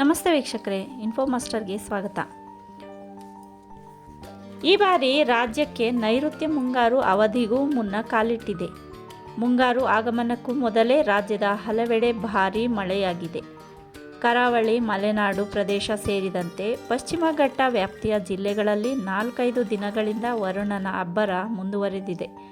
ನಮಸ್ತೆ ವೀಕ್ಷಕರೇ ಇನ್ಫೋ ಮಾಸ್ಟರ್ಗೆ ಸ್ವಾಗತ. ಈ ಬಾರಿ ರಾಜ್ಯಕ್ಕೆ ನೈಋತ್ಯ ಮುಂಗಾರು ಅವಧಿಗೂ ಮುನ್ನ ಕಾಲಿಟ್ಟಿದೆ. ಮುಂಗಾರು ಆಗಮನಕ್ಕೂ ಮೊದಲೇ ರಾಜ್ಯದ ಹಲವೆಡೆ ಭಾರೀ ಮಳೆಯಾಗಿದೆ. ಕರಾವಳಿ, ಮಲೆನಾಡು ಪ್ರದೇಶ ಸೇರಿದಂತೆ ಪಶ್ಚಿಮ ಘಟ್ಟ ವ್ಯಾಪ್ತಿಯ ಜಿಲ್ಲೆಗಳಲ್ಲಿ ನಾಲ್ಕೈದು ದಿನಗಳಿಂದ ವರುಣನ ಅಬ್ಬರ ಮುಂದುವರೆದಿದೆ.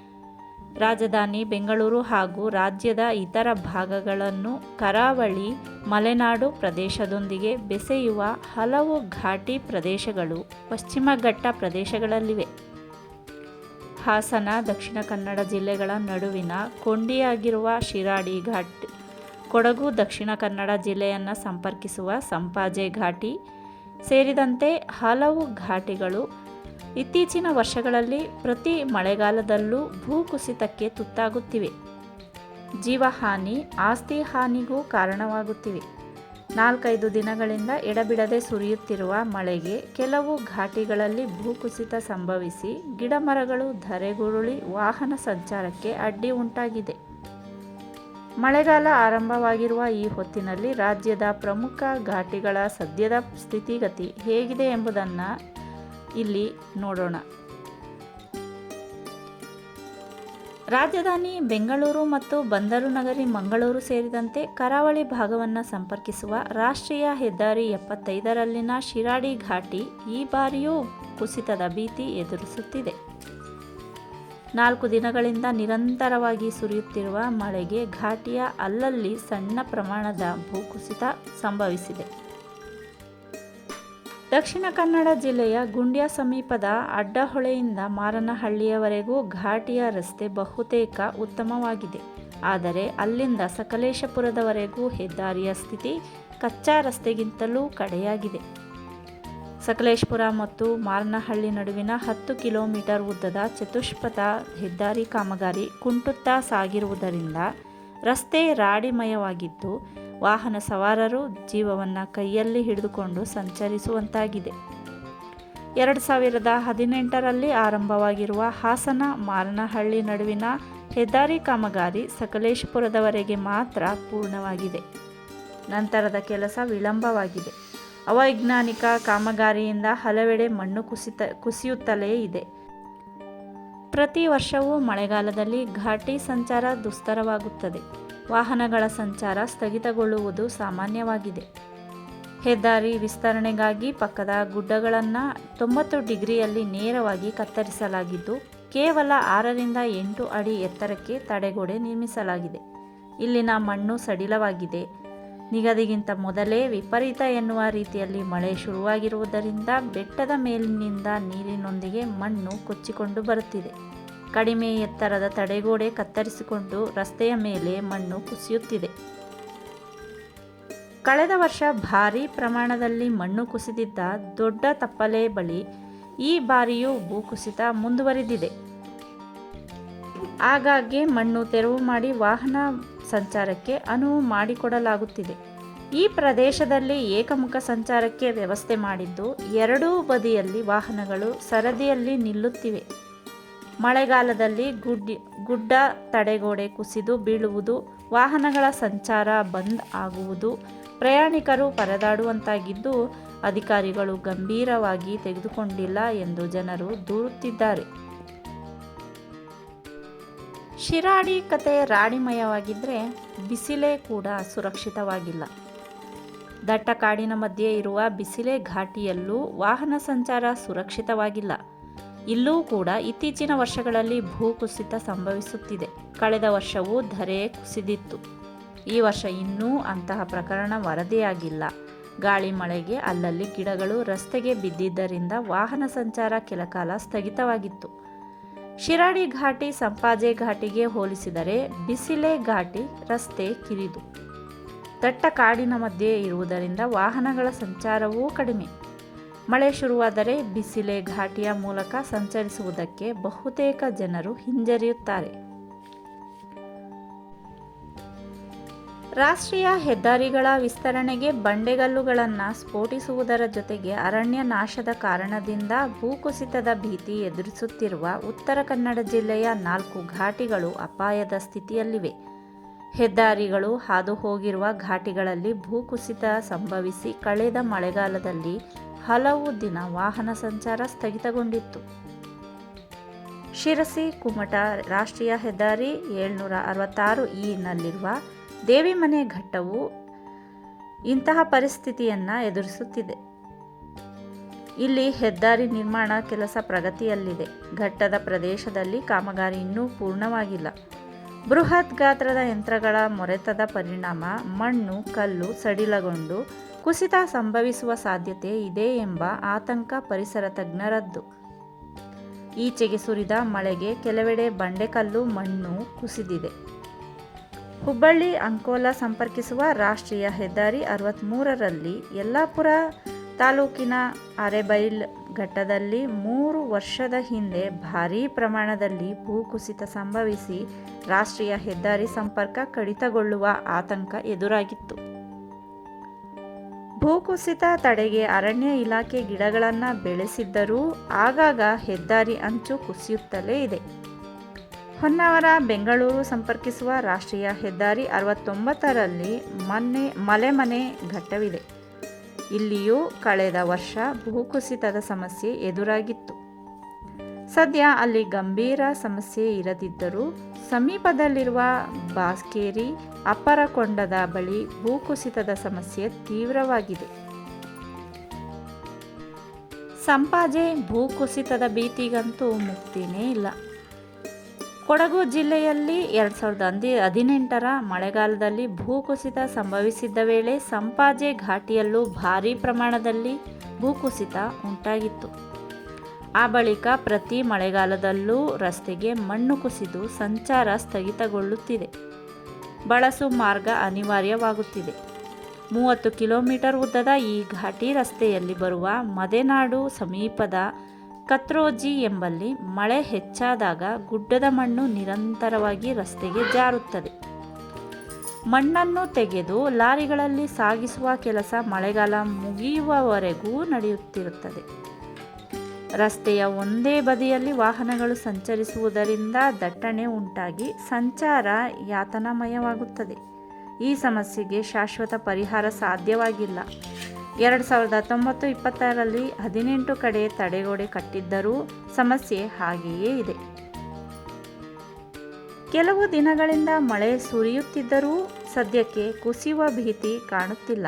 ರಾಜಧಾನಿ ಬೆಂಗಳೂರು ಹಾಗೂ ರಾಜ್ಯದ ಇತರ ಭಾಗಗಳನ್ನು ಕರಾವಳಿ ಮಲೆನಾಡು ಪ್ರದೇಶದೊಂದಿಗೆ ಬೆಸೆಯುವ ಹಲವು ಘಾಟಿ ಪ್ರದೇಶಗಳು ಪಶ್ಚಿಮ ಘಟ್ಟ ಪ್ರದೇಶಗಳಲ್ಲಿವೆ. ಹಾಸನ, ದಕ್ಷಿಣ ಕನ್ನಡ ಜಿಲ್ಲೆಗಳ ನಡುವಿನ ಕೊಂಡಿಯಾಗಿರುವ ಶಿರಾಡಿ ಘಾಟ್, ಕೊಡಗು, ದಕ್ಷಿಣ ಕನ್ನಡ ಜಿಲ್ಲೆಯನ್ನು ಸಂಪರ್ಕಿಸುವ ಸಂಪಾಜೆ ಘಾಟಿ ಸೇರಿದಂತೆ ಹಲವು ಘಾಟಿಗಳು ಇತ್ತೀಚಿನ ವರ್ಷಗಳಲ್ಲಿ ಪ್ರತಿ ಮಳೆಗಾಲದಲ್ಲೂ ಭೂಕುಸಿತಕ್ಕೆ ತುತ್ತಾಗುತ್ತಿವೆ. ಜೀವಹಾನಿ, ಆಸ್ತಿ ಹಾನಿಗೂ ಕಾರಣವಾಗುತ್ತಿವೆ. ನಾಲ್ಕೈದು ದಿನಗಳಿಂದ ಎಡಬಿಡದೆ ಸುರಿಯುತ್ತಿರುವ ಮಳೆಗೆ ಕೆಲವು ಘಾಟಿಗಳಲ್ಲಿ ಭೂಕುಸಿತ ಸಂಭವಿಸಿ ಗಿಡಮರಗಳು, ಧರೆಗುರುಳಿ, ವಾಹನ ಸಂಚಾರಕ್ಕೆ ಅಡ್ಡಿ ಉಂಟಾಗಿದೆ. ಮಳೆಗಾಲ ಆರಂಭವಾಗಿರುವ ಈ ಹೊತ್ತಿನಲ್ಲಿ ರಾಜ್ಯದ ಪ್ರಮುಖ ಘಾಟಿಗಳ ಸದ್ಯದ ಸ್ಥಿತಿಗತಿ ಹೇಗಿದೆ ಎಂಬುದನ್ನು ಇಲ್ಲಿ ನೋಡೋಣ. ರಾಜಧಾನಿ ಬೆಂಗಳೂರು ಮತ್ತು ಬಂದರು ನಗರಿ ಮಂಗಳೂರು ಸೇರಿದಂತೆ ಕರಾವಳಿ ಭಾಗವನ್ನು ಸಂಪರ್ಕಿಸುವ ರಾಷ್ಟ್ರೀಯ ಹೆದ್ದಾರಿ ಎಪ್ಪತ್ತೈದರಲ್ಲಿನ ಶಿರಾಡಿ ಘಾಟಿ ಈ ಬಾರಿಯೂ ಕುಸಿತದ ಭೀತಿ ಎದುರಿಸುತ್ತಿದೆ. ನಾಲ್ಕು ದಿನಗಳಿಂದ ನಿರಂತರವಾಗಿ ಸುರಿಯುತ್ತಿರುವ ಮಳೆಗೆ ಘಾಟಿಯ ಅಲ್ಲಲ್ಲಿ ಸಣ್ಣ ಪ್ರಮಾಣದ ಭೂಕುಸಿತ ಸಂಭವಿಸಿದೆ. ದಕ್ಷಿಣ ಕನ್ನಡ ಜಿಲ್ಲೆಯ ಗುಂಡ್ಯ ಸಮೀಪದ ಅಡ್ಡಹೊಳೆಯಿಂದ ಮಾರನಹಳ್ಳಿಯವರೆಗೂ ಘಾಟಿಯ ರಸ್ತೆ ಬಹುತೇಕ ಉತ್ತಮವಾಗಿದೆ. ಆದರೆ ಅಲ್ಲಿಂದ ಸಕಲೇಶಪುರದವರೆಗೂ ಹೆದ್ದಾರಿಯ ಸ್ಥಿತಿ ಕಚ್ಚಾ ರಸ್ತೆಗಿಂತಲೂ ಕಡೆಯಾಗಿದೆ. ಸಕಲೇಶಪುರ ಮತ್ತು ಮಾರನಹಳ್ಳಿ ನಡುವಿನ ಹತ್ತು ಕಿಲೋಮೀಟರ್ ಉದ್ದದ ಚತುಷ್ಪಥ ಹೆದ್ದಾರಿ ಕಾಮಗಾರಿ ಕುಂಟುತ್ತಾ ಸಾಗಿರುವುದರಿಂದ ರಸ್ತೆ ರಾಡಿಮಯವಾಗಿದ್ದು ವಾಹನ ಸವಾರರು ಜೀವವನ್ನು ಕೈಯಲ್ಲಿ ಹಿಡಿದುಕೊಂಡು ಸಂಚರಿಸುವಂತಾಗಿದೆ. ಎರಡು ಸಾವಿರದ ಹದಿನೆಂಟರಲ್ಲಿ ಆರಂಭವಾಗಿರುವ ಹಾಸನ ಮಾರನಹಳ್ಳಿ ನಡುವಿನ ಹೆದ್ದಾರಿ ಕಾಮಗಾರಿ ಸಕಲೇಶಪುರದವರೆಗೆ ಮಾತ್ರ ಪೂರ್ಣವಾಗಿದೆ. ನಂತರದ ಕೆಲಸ ವಿಳಂಬವಾಗಿದೆ. ಅವೈಜ್ಞಾನಿಕ ಕಾಮಗಾರಿಯಿಂದ ಹಲವೆಡೆ ಮಣ್ಣು ಕುಸಿತ ಕುಸಿಯುತ್ತಲೇ ಇದೆ. ಪ್ರತಿ ವರ್ಷವೂ ಮಳೆಗಾಲದಲ್ಲಿ ಘಾಟಿ ಸಂಚಾರ ದುಸ್ತರವಾಗುತ್ತದೆ. ವಾಹನಗಳ ಸಂಚಾರ ಸ್ಥಗಿತಗೊಳ್ಳುವುದು ಸಾಮಾನ್ಯವಾಗಿದೆ. ಹೆದ್ದಾರಿ ವಿಸ್ತರಣೆಗಾಗಿ ಪಕ್ಕದ ಗುಡ್ಡಗಳನ್ನು ತೊಂಬತ್ತು ಡಿಗ್ರಿಯಲ್ಲಿ ನೇರವಾಗಿ ಕತ್ತರಿಸಲಾಗಿದ್ದು, ಕೇವಲ ಆರರಿಂದ ಎಂಟು ಅಡಿ ಎತ್ತರಕ್ಕೆ ತಡೆಗೋಡೆ ನಿರ್ಮಿಸಲಾಗಿದೆ. ಇಲ್ಲಿನ ಮಣ್ಣು ಸಡಿಲವಾಗಿದೆ. ನಿಗದಿಗಿಂತ ಮೊದಲೇ ವಿಪರೀತ ಎನ್ನುವ ರೀತಿಯಲ್ಲಿ ಮಳೆ ಶುರುವಾಗಿರುವುದರಿಂದ ಬೆಟ್ಟದ ಮೇಲಿನಿಂದ ನೀರಿನೊಂದಿಗೆ ಮಣ್ಣು ಕೊಚ್ಚಿಕೊಂಡು ಬರುತ್ತಿದೆ. ಕಡಿಮೆ ಎತ್ತರದ ತಡೆಗೋಡೆ ಕತ್ತರಿಸಿಕೊಂಡು ರಸ್ತೆಯ ಮೇಲೆ ಮಣ್ಣು ಕುಸಿಯುತ್ತಿದೆ. ಕಳೆದ ವರ್ಷ ಭಾರೀ ಪ್ರಮಾಣದಲ್ಲಿ ಮಣ್ಣು ಕುಸಿದಿದ್ದ ದೊಡ್ಡ ತಪ್ಪಲೆ ಬಳಿ ಈ ಬಾರಿಯೂ ಭೂಕುಸಿತ ಮುಂದುವರಿದಿದೆ. ಆಗಾಗ್ಗೆ ಮಣ್ಣು ತೆರವು ಮಾಡಿ ವಾಹನ ಸಂಚಾರಕ್ಕೆ ಅನುವು ಮಾಡಿಕೊಡಲಾಗುತ್ತಿದೆ. ಈ ಪ್ರದೇಶದಲ್ಲಿ ಏಕಮುಖ ಸಂಚಾರಕ್ಕೆ ವ್ಯವಸ್ಥೆ ಮಾಡಿದ್ದು ಎರಡೂ ಬದಿಯಲ್ಲಿ ವಾಹನಗಳು ಸರದಿಯಲ್ಲಿ ನಿಲ್ಲುತ್ತಿವೆ. ಮಳೆಗಾಲದಲ್ಲಿ ಗುಡ್ಡಿ, ಗುಡ್ಡ ತಡೆಗೋಡೆ ಕುಸಿದು ಬೀಳುವುದು, ವಾಹನಗಳ ಸಂಚಾರ ಬಂದ್ ಆಗುವುದು, ಪ್ರಯಾಣಿಕರು ಪರದಾಡುವಂತಾಗಿದ್ದು ಅಧಿಕಾರಿಗಳು ಗಂಭೀರವಾಗಿ ತೆಗೆದುಕೊಂಡಿಲ್ಲ ಎಂದು ಜನರು ದೂರುತ್ತಿದ್ದಾರೆ. ಶಿರಾಡಿ ಕತೆ ರಾಡಿಮಯವಾಗಿದ್ದರೆ ಬಿಸಿಲೇ ಕೂಡ ಸುರಕ್ಷಿತವಾಗಿಲ್ಲ. ದಟ್ಟ ಕಾಡಿನ ಮಧ್ಯೆ ಇರುವ ಬಿಸಿಲೆ ಘಾಟಿಯಲ್ಲೂ ವಾಹನ ಸಂಚಾರ ಸುರಕ್ಷಿತವಾಗಿಲ್ಲ. ಇಲ್ಲೂ ಕೂಡ ಇತ್ತೀಚಿನ ವರ್ಷಗಳಲ್ಲಿ ಭೂಕುಸಿತ ಸಂಭವಿಸುತ್ತಿದೆ. ಕಳೆದ ವರ್ಷವೂ ಧರೆ ಕುಸಿದಿತ್ತು. ಈ ವರ್ಷ ಇನ್ನೂ ಅಂತಹ ಪ್ರಕರಣ ವರದಿಯಾಗಿಲ್ಲ. ಗಾಳಿ ಮಳೆಗೆ ಅಲ್ಲಲ್ಲಿ ಗಿಡಗಳು ರಸ್ತೆಗೆ ಬಿದ್ದಿದ್ದರಿಂದ ವಾಹನ ಸಂಚಾರ ಕೆಲಕಾಲ ಸ್ಥಗಿತವಾಗಿತ್ತು. ಶಿರಾಡಿ ಘಾಟಿ, ಸಂಪಾಜೆ ಘಾಟಿಗೆ ಹೋಲಿಸಿದರೆ ಬಿಸಿಲೆ ಘಾಟಿ ರಸ್ತೆ ಕಿರಿದು. ದಟ್ಟ ಕಾಡಿನ ಮಧ್ಯೆ ಇರುವುದರಿಂದ ವಾಹನಗಳ ಸಂಚಾರವೂ ಕಡಿಮೆ. ಮಳೆ ಶುರುವಾದರೆ ಬಿಸಿಲೆ ಘಾಟಿಯ ಮೂಲಕ ಸಂಚರಿಸುವುದಕ್ಕೆ ಬಹುತೇಕ ಜನರು ಹಿಂಜರಿಯುತ್ತಾರೆ. ರಾಷ್ಟ್ರೀಯ ಹೆದ್ದಾರಿಗಳ ವಿಸ್ತರಣೆಗೆ ಬಂಡೆಗಲ್ಲುಗಳನ್ನು ಸ್ಫೋಟಿಸುವುದರ ಜೊತೆಗೆ ಅರಣ್ಯ ನಾಶದ ಕಾರಣದಿಂದ ಭೂಕುಸಿತದ ಭೀತಿ ಎದುರಿಸುತ್ತಿರುವ ಉತ್ತರ ಕನ್ನಡ ಜಿಲ್ಲೆಯ ನಾಲ್ಕು ಘಾಟಿಗಳು ಅಪಾಯದ ಸ್ಥಿತಿಯಲ್ಲಿವೆ. ಹೆದ್ದಾರಿಗಳು ಹಾದು ಹೋಗಿರುವ ಘಾಟಿಗಳಲ್ಲಿ ಭೂಕುಸಿತ ಸಂಭವಿಸಿ ಕಳೆದ ಮಳೆಗಾಲದಲ್ಲಿ ಹಲವು ದಿನ ವಾಹನ ಸಂಚಾರ ಸ್ಥಗಿತಗೊಂಡಿತ್ತು. ಶಿರಸಿ, ಕುಮಟ ರಾಷ್ಟ್ರೀಯ ಹೆದ್ದಾರಿ ಏಳ್ನೂರ ಅರವತ್ತಾರು ಇನಲ್ಲಿರುವ ದೇವಿಮನೆ ಘಟ್ಟವು ಇಂತಹ ಪರಿಸ್ಥಿತಿಯನ್ನು ಎದುರಿಸುತ್ತಿದೆ. ಇಲ್ಲಿ ಹೆದ್ದಾರಿ ನಿರ್ಮಾಣ ಕೆಲಸ ಪ್ರಗತಿಯಲ್ಲಿದೆ. ಘಟ್ಟದ ಪ್ರದೇಶದಲ್ಲಿ ಕಾಮಗಾರಿ ಇನ್ನೂ ಪೂರ್ಣವಾಗಿಲ್ಲ. ಬೃಹತ್ ಗಾತ್ರದ ಯಂತ್ರಗಳ ಮೊರೆತದ ಪರಿಣಾಮ ಮಣ್ಣು, ಕಲ್ಲು ಸಡಿಲಗೊಂಡು ಕುಸಿತ ಸಂಭವಿಸುವ ಸಾಧ್ಯತೆ ಇದೆ ಎಂಬ ಆತಂಕ ಪರಿಸರ ತಜ್ಞರದ್ದು. ಈಚೆಗೆ ಸುರಿದ ಮಳೆಗೆ ಕೆಲವೆಡೆ ಬಂಡೆಕಲ್ಲು ಮಣ್ಣು ಕುಸಿದಿದೆ. ಹುಬ್ಬಳ್ಳಿ ಅಂಕೋಲಾ ಸಂಪರ್ಕಿಸುವ ರಾಷ್ಟ್ರೀಯ ಹೆದ್ದಾರಿ ಅರವತ್ತ್ಮೂರರಲ್ಲಿ ಯಲ್ಲಾಪುರ ತಾಲೂಕಿನ ಅರೆಬೈಲ್ ಘಟ್ಟದಲ್ಲಿ ಮೂರು ವರ್ಷದ ಹಿಂದೆ ಭಾರೀ ಪ್ರಮಾಣದಲ್ಲಿ ಭೂಕುಸಿತ ಸಂಭವಿಸಿ ರಾಷ್ಟ್ರೀಯ ಹೆದ್ದಾರಿ ಸಂಪರ್ಕ ಕಡಿತಗೊಳ್ಳುವ ಆತಂಕ ಎದುರಾಗಿತ್ತು. ಭೂಕುಸಿತ ತಡೆಗೆ ಅರಣ್ಯ ಇಲಾಖೆ ಗಿಡಗಳನ್ನು ಬೆಳೆಸಿದ್ದರೂ ಆಗಾಗ ಹೆದ್ದಾರಿ ಅಂಚು ಕುಸಿಯುತ್ತಲೇ ಇದೆ. ಹೊನ್ನಾವರ, ಬೆಂಗಳೂರು ಸಂಪರ್ಕಿಸುವ ರಾಷ್ಟ್ರೀಯ ಹೆದ್ದಾರಿ ಅರವತ್ತೊಂಬತ್ತರಲ್ಲಿ ಮನೆ ಮಲೆಮನೆ ಘಟ್ಟವಿದೆ. ಇಲ್ಲಿಯೂ ಕಳೆದ ವರ್ಷ ಭೂಕುಸಿತದ ಸಮಸ್ಯೆ ಎದುರಾಗಿತ್ತು. ಸದ್ಯ ಅಲ್ಲಿ ಗಂಭೀರ ಸಮಸ್ಯೆ ಇರದಿದ್ದರೂ ಸಮೀಪದಲ್ಲಿರುವ ಬಾಸ್ಕೇರಿ ಅಪ್ಪರಕೊಂಡದ ಬಳಿ ಭೂಕುಸಿತದ ಸಮಸ್ಯೆ ತೀವ್ರವಾಗಿದೆ. ಸಂಪಾಜೆ ಭೂಕುಸಿತದ ಭೀತಿಗಂತೂ ಮುಕ್ತಿನೇ ಇಲ್ಲ. ಕೊಡಗು ಜಿಲ್ಲೆಯಲ್ಲಿ ಎರಡು ಸಾವಿರದ ಹದಿ, ಹದಿನೆಂಟರ ಮಳೆಗಾಲದಲ್ಲಿ ಭೂಕುಸಿತ ಸಂಭವಿಸಿದ್ದ ವೇಳೆ ಸಂಪಾಜೆ ಘಾಟಿಯಲ್ಲೂ ಭಾರೀ ಪ್ರಮಾಣದಲ್ಲಿ ಭೂಕುಸಿತ ಉಂಟಾಗಿತ್ತು. ಆ ಬಳಿಕ ಪ್ರತಿ ಮಳೆಗಾಲದಲ್ಲೂ ರಸ್ತೆಗೆ ಮಣ್ಣು ಕುಸಿದು ಸಂಚಾರ ಸ್ಥಗಿತಗೊಳ್ಳುತ್ತಿದೆ. ಬಳಸು ಮಾರ್ಗ ಅನಿವಾರ್ಯವಾಗುತ್ತಿದೆ. ಮೂವತ್ತು ಕಿಲೋಮೀಟರ್ ಉದ್ದದ ಈ ಘಾಟಿ ರಸ್ತೆಯಲ್ಲಿ ಬರುವ ಮದೆನಾಡು ಸಮೀಪದ ಕತ್ರೋಜಿ ಎಂಬಲ್ಲಿ ಮಳೆ ಹೆಚ್ಚಾದಾಗ ಗುಡ್ಡದ ಮಣ್ಣು ನಿರಂತರವಾಗಿ ರಸ್ತೆಗೆ ಜಾರುತ್ತದೆ. ಮಣ್ಣನ್ನು ತೆಗೆದು ಲಾರಿಗಳಲ್ಲಿ ಸಾಗಿಸುವ ಕೆಲಸ ಮಳೆಗಾಲ ಮುಗಿಯುವವರೆಗೂ ನಡೆಯುತ್ತಿರುತ್ತದೆ. ರಸ್ತೆಯ ಒಂದೇ ಬದಿಯಲ್ಲಿ ವಾಹನಗಳು ಸಂಚರಿಸುವುದರಿಂದ ದಟ್ಟಣೆ ಉಂಟಾಗಿ ಸಂಚಾರ ಯಾತನಾಮಯವಾಗುತ್ತದೆ. ಈ ಸಮಸ್ಯೆಗೆ ಶಾಶ್ವತ ಪರಿಹಾರ ಸಾಧ್ಯವಾಗಿಲ್ಲ. ಎರಡು ಸಾವಿರದ ಹತ್ತೊಂಬತ್ತು ಇಪ್ಪತ್ತಾರರಲ್ಲಿ ಹದಿನೆಂಟು ಕಡೆ ತಡೆಗೋಡೆ ಕಟ್ಟಿದ್ದರೂ ಸಮಸ್ಯೆ ಹಾಗೆಯೇ ಇದೆ. ಕೆಲವು ದಿನಗಳಿಂದ ಮಳೆ ಸುರಿಯುತ್ತಿದ್ದರೂ ಸದ್ಯಕ್ಕೆ ಕುಸಿಯುವ ಭೀತಿ ಕಾಣುತ್ತಿಲ್ಲ.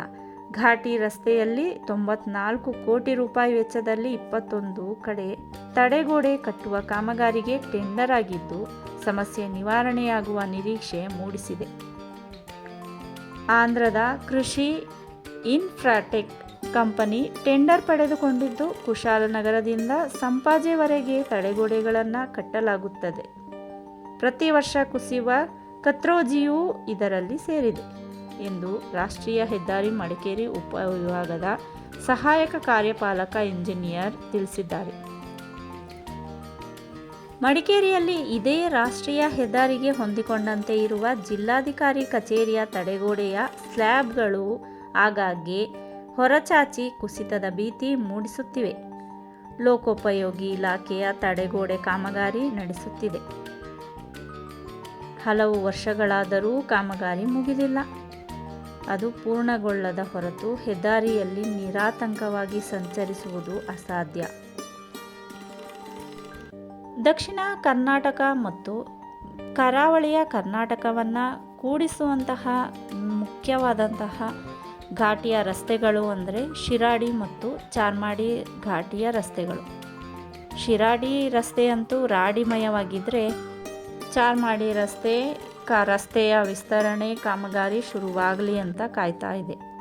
ಘಾಟಿ ರಸ್ತೆಯಲ್ಲಿ ತೊಂಬತ್ನಾಲ್ಕು ಕೋಟಿ ರೂಪಾಯಿ ವೆಚ್ಚದಲ್ಲಿ ಇಪ್ಪತ್ತೊಂದು ಕಡೆ ತಡೆಗೋಡೆ ಕಟ್ಟುವ ಕಾಮಗಾರಿಗೆ ಟೆಂಡರ್ ಆಗಿದ್ದು ಸಮಸ್ಯೆ ನಿವಾರಣೆಯಾಗುವ ನಿರೀಕ್ಷೆ ಮೂಡಿಸಿದೆ. ಆಂಧ್ರದ ಕೃಷಿ ಇನ್ಫ್ರಾಟೆಕ್ ಕಂಪನಿ ಟೆಂಡರ್ ಪಡೆದುಕೊಂಡಿದ್ದು ಕುಶಾಲನಗರದಿಂದ ಸಂಪಾಜೆವರೆಗೆ ತಡೆಗೋಡೆಗಳನ್ನು ಕಟ್ಟಲಾಗುತ್ತದೆ. ಪ್ರತಿ ವರ್ಷ ಕುಸಿಯುವ ಕತ್ರೋಜಿಯೂ ಇದರಲ್ಲಿ ಸೇರಿದೆ ಎಂದು ರಾಷ್ಟ್ರೀಯ ಹೆದ್ದಾರಿ ಮಡಿಕೇರಿ ಉಪವಿಭಾಗದ ಸಹಾಯಕ ಕಾರ್ಯಪಾಲಕ ಇಂಜಿನಿಯರ್ ತಿಳಿಸಿದ್ದಾರೆ. ಮಡಿಕೇರಿಯಲ್ಲಿ ಇದೇ ರಾಷ್ಟ್ರೀಯ ಹೆದ್ದಾರಿಗೆ ಹೊಂದಿಕೊಂಡಂತೆ ಇರುವ ಜಿಲ್ಲಾಧಿಕಾರಿ ಕಚೇರಿಯ ತಡೆಗೋಡೆಯ ಸ್ಲ್ಯಾಬ್ಗಳು ಆಗಾಗ್ಗೆ ಹೊರಚಾಚಿ ಕುಸಿತದ ಭೀತಿ ಮೂಡಿಸುತ್ತಿವೆ. ಲೋಕೋಪಯೋಗಿ ಇಲಾಖೆಯ ತಡೆಗೋಡೆ ಕಾಮಗಾರಿ ನಡೆಸುತ್ತಿದೆ. ಹಲವು ವರ್ಷಗಳಾದರೂ ಕಾಮಗಾರಿ ಮುಗಿದಿಲ್ಲ. ಅದು ಪೂರ್ಣಗೊಳ್ಳದ ಹೊರತು ಹೆದ್ದಾರಿಯಲ್ಲಿ ನಿರಾತಂಕವಾಗಿ ಸಂಚರಿಸುವುದು ಅಸಾಧ್ಯ. ದಕ್ಷಿಣ ಕರ್ನಾಟಕ ಮತ್ತು ಕರಾವಳಿಯ ಕರ್ನಾಟಕವನ್ನು ಕೂಡಿಸುವಂತಹ ಮುಖ್ಯವಾದಂತಹ ಘಾಟಿಯ ರಸ್ತೆಗಳು ಅಂದರೆ ಶಿರಾಡಿ ಮತ್ತು ಚಾರ್ಮಾಡಿ ಘಾಟಿಯ ರಸ್ತೆಗಳು. ಶಿರಾಡಿ ರಸ್ತೆಯಂತೂ ರಾಡಿಮಯವಾಗಿದ್ದರೆ ಚಾರ್ಮಾಡಿ ರಸ್ತೆ, ಕ ರಸ್ತೆಯ ವಿಸ್ತರಣೆ, ಕಾಮಗಾರಿ ಶುರುವಾಗಲಿ ಅಂತ ಕಾಯ್ತಾ ಇದೆ.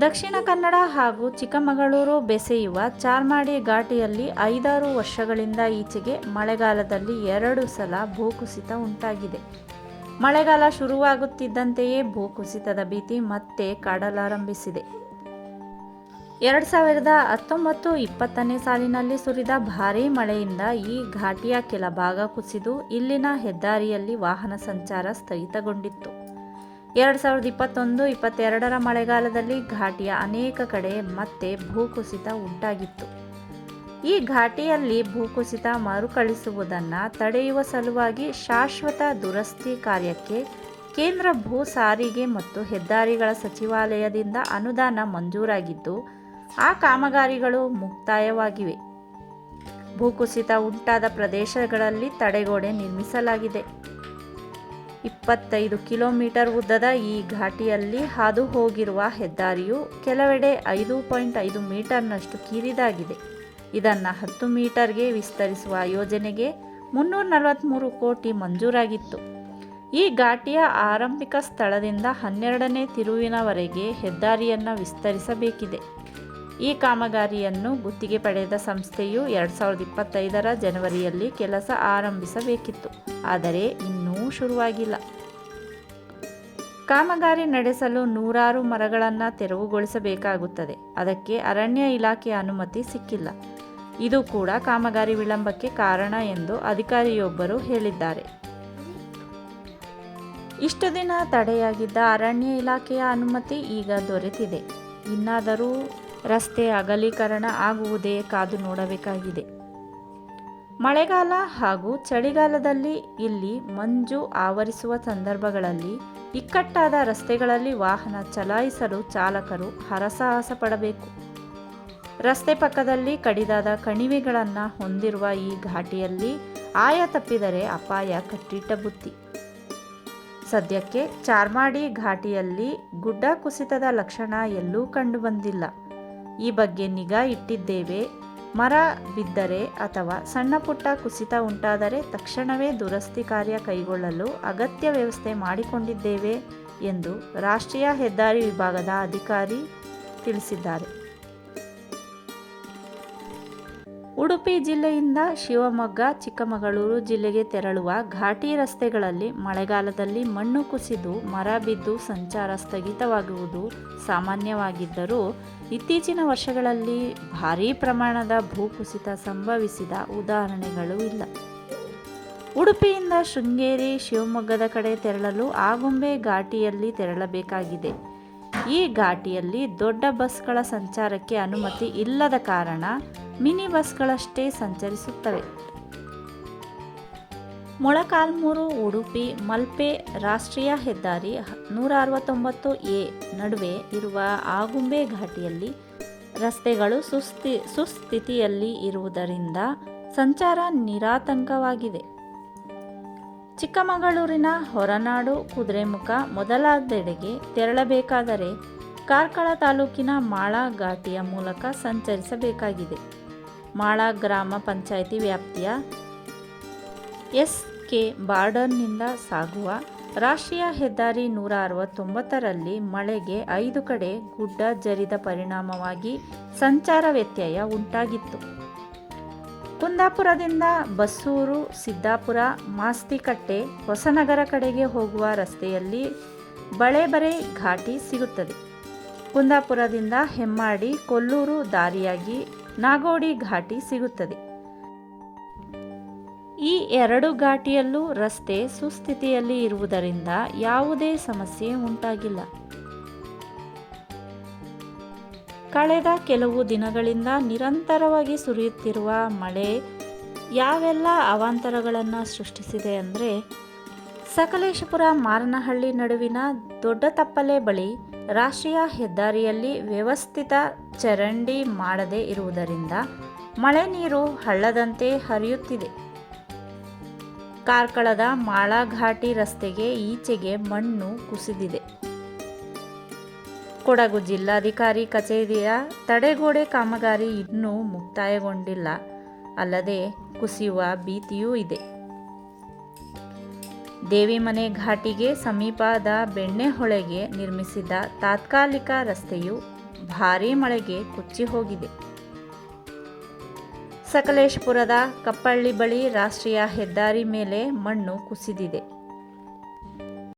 ದಕ್ಷಿಣ ಕನ್ನಡ ಹಾಗೂ ಚಿಕ್ಕಮಗಳೂರು ಬೆಸೆಯುವ ಚಾರ್ಮಾಡಿ ಘಾಟಿಯಲ್ಲಿ ಐದಾರು ವರ್ಷಗಳಿಂದ ಈಚೆಗೆ ಮಳೆಗಾಲದಲ್ಲಿ ಎರಡು ಸಲ ಭೂಕುಸಿತ ಉಂಟಾಗಿದೆ. ಮಳೆಗಾಲ ಶುರುವಾಗುತ್ತಿದ್ದಂತೆಯೇ ಭೂಕುಸಿತದ ಭೀತಿ ಮತ್ತೆ ಕಾಡಲಾರಂಭಿಸಿದೆ. ಎರಡು ಸಾವಿರದ ಹತ್ತೊಂಬತ್ತು ಇಪ್ಪತ್ತನೇ ಸಾಲಿನಲ್ಲಿ ಸುರಿದ ಭಾರೀ ಮಳೆಯಿಂದ ಈ ಘಾಟಿಯ ಕೆಲ ಭಾಗ ಕುಸಿದು ಇಲ್ಲಿನ ಹೆದ್ದಾರಿಯಲ್ಲಿ ವಾಹನ ಸಂಚಾರ ಸ್ಥಗಿತಗೊಂಡಿತ್ತು. ಎರಡು ಸಾವಿರದ ಇಪ್ಪತ್ತೊಂದು ಇಪ್ಪತ್ತೆರಡರ ಮಳೆಗಾಲದಲ್ಲಿ ಘಾಟಿಯ ಅನೇಕ ಕಡೆ ಮತ್ತೆ ಭೂಕುಸಿತ ಉಂಟಾಗಿತ್ತು. ಈ ಘಾಟಿಯಲ್ಲಿ ಭೂಕುಸಿತ ಮರುಕಳಿಸುವುದನ್ನು ತಡೆಯುವ ಸಲುವಾಗಿ ಶಾಶ್ವತ ದುರಸ್ತಿ ಕಾರ್ಯಕ್ಕೆ ಕೇಂದ್ರ ಭೂ ಸಾರಿಗೆ ಮತ್ತು ಹೆದ್ದಾರಿಗಳ ಸಚಿವಾಲಯದಿಂದ ಅನುದಾನ ಮಂಜೂರಾಗಿದ್ದು, ಆ ಕಾಮಗಾರಿಗಳು ಮುಕ್ತಾಯವಾಗಿವೆ. ಭೂಕುಸಿತ ಉಂಟಾದ ಪ್ರದೇಶಗಳಲ್ಲಿ ತಡೆಗೋಡೆ ನಿರ್ಮಿಸಲಾಗಿದೆ. ಇಪ್ಪತ್ತೈದು ಕಿಲೋಮೀಟರ್ ಉದ್ದದ ಈ ಘಾಟಿಯಲ್ಲಿ ಹಾದು ಹೋಗಿರುವ ಹೆದ್ದಾರಿಯು ಕೆಲವೆಡೆ ಐದು ಪಾಯಿಂಟ್ ಐದು ಮೀಟರ್ನಷ್ಟು ಕಿರಿದಾಗಿದೆ. ಇದನ್ನು ಹತ್ತು ಮೀಟರ್ಗೆ ವಿಸ್ತರಿಸುವ ಯೋಜನೆಗೆ ಮುನ್ನೂರ ನಲವತ್ತ್ಮೂರು ಕೋಟಿ ಮಂಜೂರಾಗಿತ್ತು. ಈ ಘಾಟಿಯ ಆರಂಭಿಕ ಸ್ಥಳದಿಂದ ಹನ್ನೆರಡನೇ ತಿರುವಿನವರೆಗೆ ಹೆದ್ದಾರಿಯನ್ನು ವಿಸ್ತರಿಸಬೇಕಿದೆ. ಈ ಕಾಮಗಾರಿಯನ್ನು ಗುತ್ತಿಗೆ ಪಡೆದ ಸಂಸ್ಥೆಯು ಎರಡು ಸಾವಿರದ ಇಪ್ಪತ್ತೈದರ ಜನವರಿಯಲ್ಲಿ ಕೆಲಸ ಆರಂಭಿಸಬೇಕಿತ್ತು. ಆದರೆ ಇನ್ನೂ ಶುರುವಾಗಿಲ್ಲ. ಕಾಮಗಾರಿ ನಡೆಸಲು ನೂರಾರು ಮರಗಳನ್ನು ತೆರವುಗೊಳಿಸಬೇಕಾಗುತ್ತದೆ. ಅದಕ್ಕೆ ಅರಣ್ಯ ಇಲಾಖೆ ಅನುಮತಿ ಸಿಕ್ಕಿಲ್ಲ. ಇದು ಕೂಡ ಕಾಮಗಾರಿ ವಿಳಂಬಕ್ಕೆ ಕಾರಣ ಎಂದು ಅಧಿಕಾರಿಯೊಬ್ಬರು ಹೇಳಿದ್ದಾರೆ. ಇಷ್ಟು ದಿನ ತಡೆಯಾಗಿದ್ದ ಅರಣ್ಯ ಇಲಾಖೆಯ ಅನುಮತಿ ಈಗ ದೊರೆತಿದೆ. ಇನ್ನಾದರೂ ರಸ್ತೆ ಅಗಲೀಕರಣ ಆಗುವುದೇ ಕಾದು ನೋಡಬೇಕಾಗಿದೆ. ಮಳೆಗಾಲ ಹಾಗೂ ಚಳಿಗಾಲದಲ್ಲಿ ಇಲ್ಲಿ ಮಂಜು ಆವರಿಸುವ ಸಂದರ್ಭಗಳಲ್ಲಿ ಇಕ್ಕಟ್ಟಾದ ರಸ್ತೆಗಳಲ್ಲಿ ವಾಹನ ಚಲಾಯಿಸಲು ಚಾಲಕರು ಹರಸಾಹಸ ಪಡಬೇಕು ರಸ್ತೆ ಪಕ್ಕದಲ್ಲಿ ಕಡಿದಾದ ಕಣಿವೆಗಳನ್ನು ಹೊಂದಿರುವ ಈ ಘಾಟಿಯಲ್ಲಿ ಆಯ ತಪ್ಪಿದರೆ ಅಪಾಯ ಕಟ್ಟಿಟ್ಟ ಬುತ್ತಿ. ಸದ್ಯಕ್ಕೆ ಚಾರ್ಮಾಡಿ ಘಾಟಿಯಲ್ಲಿ ಗುಡ್ಡ ಕುಸಿತದ ಲಕ್ಷಣ ಎಲ್ಲೂ ಕಂಡುಬಂದಿಲ್ಲ. ಈ ಬಗ್ಗೆ ನಿಗಾ ಇಟ್ಟಿದ್ದೇವೆ. ಮರ ಬಿದ್ದರೆ ಅಥವಾ ಸಣ್ಣ ಪುಟ್ಟ ಕುಸಿತ ಉಂಟಾದರೆ ತಕ್ಷಣವೇ ದುರಸ್ತಿ ಕಾರ್ಯ ಕೈಗೊಳ್ಳಲು ಅಗತ್ಯ ವ್ಯವಸ್ಥೆ ಮಾಡಿಕೊಂಡಿದ್ದೇವೆ ಎಂದು ರಾಷ್ಟ್ರೀಯ ಹೆದ್ದಾರಿ ವಿಭಾಗದ ಅಧಿಕಾರಿ ತಿಳಿಸಿದ್ದಾರೆ. ಉಡುಪಿ ಜಿಲ್ಲೆಯಿಂದ ಶಿವಮೊಗ್ಗ, ಚಿಕ್ಕಮಗಳೂರು ಜಿಲ್ಲೆಗೆ ತೆರಳುವ ಘಾಟಿ ರಸ್ತೆಗಳಲ್ಲಿ ಮಳೆಗಾಲದಲ್ಲಿ ಮಣ್ಣು ಕುಸಿದು ಮರ ಬಿದ್ದು ಸಂಚಾರ ಸ್ಥಗಿತವಾಗುವುದು ಸಾಮಾನ್ಯವಾಗಿದ್ದರೂ ಇತ್ತೀಚಿನ ವರ್ಷಗಳಲ್ಲಿ ಭಾರೀ ಪ್ರಮಾಣದ ಭೂಕುಸಿತ ಸಂಭವಿಸಿದ ಉದಾಹರಣೆಗಳು ಇಲ್ಲ. ಉಡುಪಿಯಿಂದ ಶೃಂಗೇರಿ, ಶಿವಮೊಗ್ಗದ ಕಡೆ ತೆರಳಲು ಆಗುಂಬೆ ಘಾಟಿಯಲ್ಲಿ ತೆರಳಬೇಕಾಗಿದೆ. ಈ ಘಾಟಿಯಲ್ಲಿ ದೊಡ್ಡ ಬಸ್ಗಳ ಸಂಚಾರಕ್ಕೆ ಅನುಮತಿ ಇಲ್ಲದ ಕಾರಣ ಮಿನಿ ಬಸ್ಗಳಷ್ಟೇ ಸಂಚರಿಸುತ್ತವೆ. ಮೊಳಕಾಲ್ಮೂರು ಉಡುಪಿ ಮಲ್ಪೆ ರಾಷ್ಟ್ರೀಯ ಹೆದ್ದಾರಿ ನೂರ ಅರವತ್ತೊಂಬತ್ತು ಎ ನಡುವೆ ಇರುವ ಆಗುಂಬೆ ಘಾಟಿಯಲ್ಲಿ ರಸ್ತೆಗಳು ಸುಸ್ಥಿ, ಸುಸ್ಥಿತಿಯಲ್ಲಿ ಇರುವುದರಿಂದ ಸಂಚಾರ ನಿರಾತಂಕವಾಗಿದೆ. ಚಿಕ್ಕಮಗಳೂರಿನ ಹೊರನಾಡು ಕುದುರೆಮುಖ ಮೊದಲಾದೆಡೆಗೆ ತೆರಳಬೇಕಾದರೆ ಕಾರ್ಕಳ ತಾಲೂಕಿನ ಮಾಳ ಘಾಟಿಯ ಮೂಲಕ ಸಂಚರಿಸಬೇಕಾಗಿದೆ. ಮಾಳ ಗ್ರಾಮ ಪಂಚಾಯಿತಿ ವ್ಯಾಪ್ತಿಯ ಎಸ್ ಕೆ ಬಾರ್ಡರ್ನಿಂದ ಸಾಗುವ ರಾಷ್ಟ್ರೀಯ ಹೆದ್ದಾರಿ ನೂರ ಅರವತ್ತೊಂಬತ್ತರಲ್ಲಿ ಮಳೆಗೆ ಐದು ಕಡೆ ಗುಡ್ಡ ಜರಿದ ಪರಿಣಾಮವಾಗಿ ಸಂಚಾರ ವ್ಯತ್ಯಯ ಉಂಟಾಗಿತ್ತು. ಕುಂದಾಪುರದಿಂದ ಬಸ್ಸೂರು ಸಿದ್ದಾಪುರ, ಮಾಸ್ತಿಕಟ್ಟೆ, ಹೊಸನಗರ ಕಡೆಗೆ ಹೋಗುವ ರಸ್ತೆಯಲ್ಲಿ ಬಳೆ ಘಾಟಿ ಸಿಗುತ್ತದೆ. ಕುಂದಾಪುರದಿಂದ ಹೆಮ್ಮಾಡಿ ಕೊಲ್ಲೂರು ದಾರಿಯಾಗಿ ನಾಗೋಡಿ ಘಾಟಿ ಸಿಗುತ್ತದೆ. ಈ ಎರಡು ಘಾಟಿಯಲ್ಲೂ ರಸ್ತೆ ಸುಸ್ಥಿತಿಯಲ್ಲಿ ಇರುವುದರಿಂದ ಯಾವುದೇ ಸಮಸ್ಯೆ ಉಂಟಾಗಿಲ್ಲ. ಕಳೆದ ಕೆಲವು ದಿನಗಳಿಂದ ನಿರಂತರವಾಗಿ ಸುರಿಯುತ್ತಿರುವ ಮಳೆ, ಯಾವೆಲ್ಲ ಅವಾಂತರಗಳನ್ನು ಸೃಷ್ಟಿಸಿದೆ ಅಂದರೆ ಸಕಲೇಶಪುರ ಮಾರನಹಳ್ಳಿ ನಡುವಿನ ದೊಡ್ಡ ತಪ್ಪಲೆ ಬಳಿ ರಾಷ್ಟ್ರೀಯ ಹೆದ್ದಾರಿಯಲ್ಲಿ ವ್ಯವಸ್ಥಿತ ಚರಂಡಿ ಮಾಡದೇ ಇರುವುದರಿಂದ ಮಳೆ ನೀರು ಹಳ್ಳದಂತೆ ಹರಿಯುತ್ತಿದೆ. ಕಾರ್ಕಳದ ಮಾಳಘಾಟಿ ರಸ್ತೆಗೆ ಈಚೆಗೆ ಮಣ್ಣು ಕುಸಿದಿದೆ. ಕೊಡಗು ಜಿಲ್ಲಾಧಿಕಾರಿ ಕಚೇರಿಯ ತಡೆಗೋಡೆ ಕಾಮಗಾರಿ ಇನ್ನೂ ಮುಕ್ತಾಯಗೊಂಡಿಲ್ಲ. ಅಲ್ಲದೆ ಕುಸಿಯುವ ಭೀತಿಯೂ ಇದೆ. ದೇವಿಮನೆ ಘಾಟಿಗೆ ಸಮೀಪದ ಬೆಣ್ಣೆಹೊಳೆಗೆ ನಿರ್ಮಿಸಿದ ತಾತ್ಕಾಲಿಕ ರಸ್ತೆಯು ಭಾರೀ ಮಳೆಗೆ ಕುಚ್ಚಿ ಹೋಗಿದೆ. ಸಕಲೇಶಪುರದ ಕಪ್ಪಳ್ಳಿ ಬಳಿ ರಾಷ್ಟ್ರೀಯ ಹೆದ್ದಾರಿ ಮೇಲೆ ಮಣ್ಣು ಕುಸಿದಿದೆ.